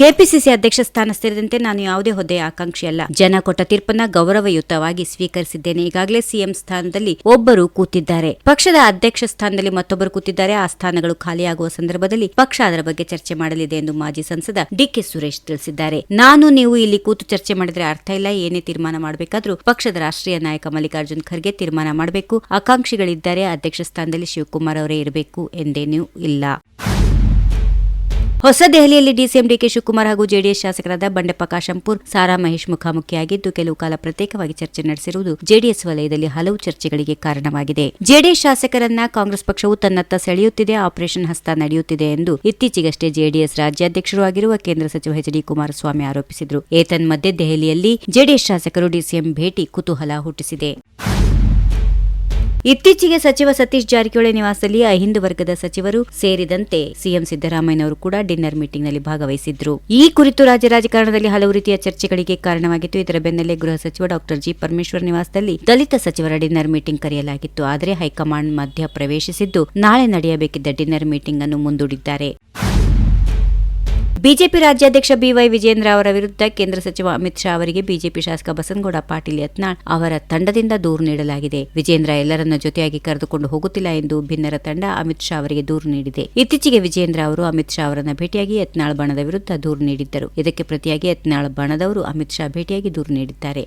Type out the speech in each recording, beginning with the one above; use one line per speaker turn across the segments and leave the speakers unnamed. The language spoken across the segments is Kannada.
ಕೆಪಿಸಿಸಿ ಅಧ್ಯಕ್ಷ ಸ್ಥಾನ ಸೇರಿದಂತೆ ನಾನು ಯಾವುದೇ ಹುದ್ದೆಯ ಆಕಾಂಕ್ಷಿಯಲ್ಲ ಜನ ಕೊಟ್ಟ ತೀರ್ಪನ್ನ ಗೌರವಯುತವಾಗಿ ಸ್ವೀಕರಿಸಿದ್ದೇನೆ. ಈಗಾಗಲೇ ಸಿಎಂ ಸ್ಥಾನದಲ್ಲಿ ಒಬ್ಬರು ಕೂತಿದ್ದಾರೆ. ಪಕ್ಷದ ಅಧ್ಯಕ್ಷ ಸ್ಥಾನದಲ್ಲಿ ಮತ್ತೊಬ್ಬರು ಕೂತಿದ್ದಾರೆ. ಆ ಸ್ಥಾನಗಳು ಖಾಲಿಯಾಗುವ ಸಂದರ್ಭದಲ್ಲಿ ಪಕ್ಷ ಅದರ ಬಗ್ಗೆ ಚರ್ಚೆ ಮಾಡಲಿದೆ ಎಂದು ಮಾಜಿ ಸಂಸದ ಡಿಕೆ ಸುರೇಶ್ ತಿಳಿಸಿದ್ದಾರೆ. ನಾನು, ನೀವು ಇಲ್ಲಿ ಕೂತು ಚರ್ಚೆ ಮಾಡಿದ್ರೆ ಅರ್ಥ ಇಲ್ಲ. ಏನೇ ತೀರ್ಮಾನ ಮಾಡಬೇಕಾದ್ರೂ ಪಕ್ಷದ ರಾಷ್ಟ್ರೀಯ ನಾಯಕ ಮಲ್ಲಿಕಾರ್ಜುನ್ ಖರ್ಗೆ ತೀರ್ಮಾನ ಮಾಡಬೇಕು. ಆಕಾಂಕ್ಷಿಗಳಿದ್ದಾರೆ. ಅಧ್ಯಕ್ಷ ಸ್ಥಾನದಲ್ಲಿ ಶಿವಕುಮಾರ್ ಅವರೇ ಇರಬೇಕು ಎಂದೇನೂ ಇಲ್ಲ. ಹೊಸ ದೆಹಲಿಯಲ್ಲಿ ಡಿಸಿಎಂ ಡಿಕೆ ಶಿವಕುಮಾರ್ ಹಾಗೂ ಜೆಡಿಎಸ್ ಶಾಸಕರಾದ ಬಂಡೆಪ್ಪ ಕಾಶಂಪುರ್, ಸಾರಾ ಮಹೇಶ್ ಮುಖಾಮುಖಿಯಾಗಿದ್ದು, ಕೆಲವು ಕಾಲ ಪ್ರತ್ಯೇಕವಾಗಿ ಚರ್ಚೆ ನಡೆಸಿರುವುದು ಜೆಡಿಎಸ್ ವಲಯದಲ್ಲಿ ಹಲವು ಚರ್ಚೆಗಳಿಗೆ ಕಾರಣವಾಗಿದೆ. ಜೆಡಿಎಸ್ ಶಾಸಕರನ್ನ ಕಾಂಗ್ರೆಸ್ ಪಕ್ಷವು ತನ್ನತ್ತ ಸೆಳೆಯುತ್ತಿದೆ, ಆಪರೇಷನ್ ಹಸ್ತ ನಡೆಯುತ್ತಿದೆ ಎಂದು ಇತ್ತೀಚೆಗಷ್ಟೇ ಜೆಡಿಎಸ್ ರಾಜ್ಯಾಧ್ಯಕ್ಷರು ಆಗಿರುವ ಕೇಂದ್ರ ಸಚಿವ ಎಚ್ ಡಿ ಕುಮಾರಸ್ವಾಮಿ ಆರೋಪಿಸಿದರು. ಏತನ್ಮಧ್ಯೆ ದೆಹಲಿಯಲ್ಲಿ ಜೆಡಿಎಸ್ ಶಾಸಕರು ಡಿಸಿಎಂ ಭೇಟಿ ಕುತೂಹಲ ಹುಟ್ಟಿಸಿದೆ. ಇತ್ತೀಚೆಗೆ ಸಚಿವ ಸತೀಶ್ ಜಾರಕಿಹೊಳಿ ನಿವಾಸದಲ್ಲಿ ಅಹಿಂದು ವರ್ಗದ ಸಚಿವರು ಸೇರಿದಂತೆ ಸಿಎಂ ಸಿದ್ದರಾಮಯ್ಯನವರು ಕೂಡ ಡಿನ್ನರ್ ಮೀಟಿಂಗ್ನಲ್ಲಿ ಭಾಗವಹಿಸಿದ್ರು. ಈ ಕುರಿತು ರಾಜ್ಯ ರಾಜಕಾರಣದಲ್ಲಿ ಹಲವು ರೀತಿಯ ಚರ್ಚೆಗಳಿಗೆ ಕಾರಣವಾಗಿತ್ತು. ಇದರ ಬೆನ್ನಲ್ಲೇ ಗೃಹ ಸಚಿವ ಡಾಕ್ಟರ್ ಜಿ ಪರಮೇಶ್ವರ್ ನಿವಾಸದಲ್ಲಿ ದಲಿತ ಸಚಿವರ ಡಿನ್ನರ್ ಮೀಟಿಂಗ್ ಕರೆಯಲಾಗಿತ್ತು. ಆದರೆ ಹೈಕಮಾಂಡ್ ಮಧ್ಯ ಪ್ರವೇಶಿಸಿದ್ದು ನಾಳೆ ನಡೆಯಬೇಕಿದ್ದ ಡಿನ್ನರ್ ಮೀಟಿಂಗ್ ಅನ್ನು ಮುಂದೂಡಿದ್ದಾರೆ. ಬಿಜೆಪಿ ರಾಜ್ಯಾಧ್ಯಕ್ಷ ಬಿವೈ ವಿಜೇಂದ್ರ ಅವರ ವಿರುದ್ಧ ಕೇಂದ್ರ ಸಚಿವ ಅಮಿತ್ ಶಾ ಅವರಿಗೆ ಬಿಜೆಪಿ ಶಾಸಕ ಬಸನಗೌಡ ಪಾಟೀಲ್ ಯತ್ನಾಳ್ ಅವರ ತಂಡದಿಂದ ದೂರು ನೀಡಲಾಗಿದೆ. ವಿಜೇಂದ್ರ ಎಲ್ಲರನ್ನ ಜೊತೆಯಾಗಿ ಕರೆದುಕೊಂಡು ಹೋಗುತ್ತಿಲ್ಲ ಎಂದು ಭಿನ್ನರ ತಂಡ ಅಮಿತ್ ಶಾ ಅವರಿಗೆ ದೂರು ನೀಡಿದೆ. ಇತ್ತೀಚೆಗೆ ವಿಜೇಂದ್ರ ಅವರು ಅಮಿತ್ ಶಾ ಅವರನ್ನ ಭೇಟಿಯಾಗಿ ಯತ್ನಾಳ್ ಬಣದ ವಿರುದ್ಧ ದೂರು ನೀಡಿದ್ದರು. ಇದಕ್ಕೆ ಪ್ರತಿಯಾಗಿ ಯತ್ನಾಳ್ ಬಣದವರು ಅಮಿತ್ ಶಾ ಭೇಟಿಯಾಗಿ ದೂರು ನೀಡಿದ್ದಾರೆ.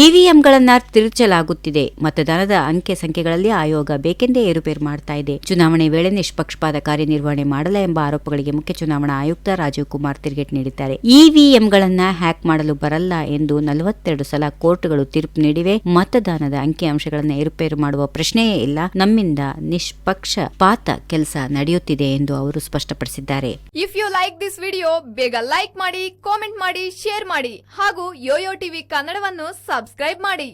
ಇವಿಎಂಗಳನ್ನ ತಿರುಚಲಾಗುತ್ತಿದೆ. ಮತದಾನದ ಅಂಕೆ ಸಂಖ್ಯೆಗಳಲ್ಲಿ ಆಯೋಗ ಬೇಕೆಂದೇ ಏರುಪೇರು ಮಾಡ್ತಾ ಇದೆ. ಚುನಾವಣೆ ವೇಳೆ ನಿಷ್ಪಕ್ಷಪಾತ ಕಾರ್ಯನಿರ್ವಹಣೆ ಮಾಡಲ್ಲ ಎಂಬ ಆರೋಪಗಳಿಗೆ ಮುಖ್ಯ ಚುನಾವಣಾ ಆಯುಕ್ತ ರಾಜೀವ್ ಕುಮಾರ್ ತಿರುಗೇಟ್ ನೀಡಿದ್ದಾರೆ. ಇವಿಎಂಗಳನ್ನ ಹ್ಯಾಕ್ ಮಾಡಲು ಬರಲ್ಲ ಎಂದು ನಲವತ್ತೆರಡು ಸಲ ಕೋರ್ಟ್ಗಳು ತೀರ್ಪು ನೀಡಿವೆ. ಮತದಾನದ ಅಂಕಿ ಅಂಶಗಳನ್ನು ಏರುಪೇರು ಮಾಡುವ ಪ್ರಶ್ನೆಯೇ ಇಲ್ಲ. ನಮ್ಮಿಂದ ನಿಷ್ಪಕ್ಷಪಾತ ಕೆಲಸ ನಡೆಯುತ್ತಿದೆ ಎಂದು ಅವರು ಸ್ಪಷ್ಟಪಡಿಸಿದ್ದಾರೆ.
If you like this video ಬೇಗ ಲೈಕ್ ಮಾಡಿ ಕಾಮೆಂಟ್ ಮಾಡಿ ಶೇರ್ ಮಾಡಿ ಹಾಗೂ ಯೋಯೋ ಟಿವಿ ಕನ್ನಡವನ್ನು ಸಬ್ಸ್ಕ್ರೈಬ್ ಮಾಡಿ.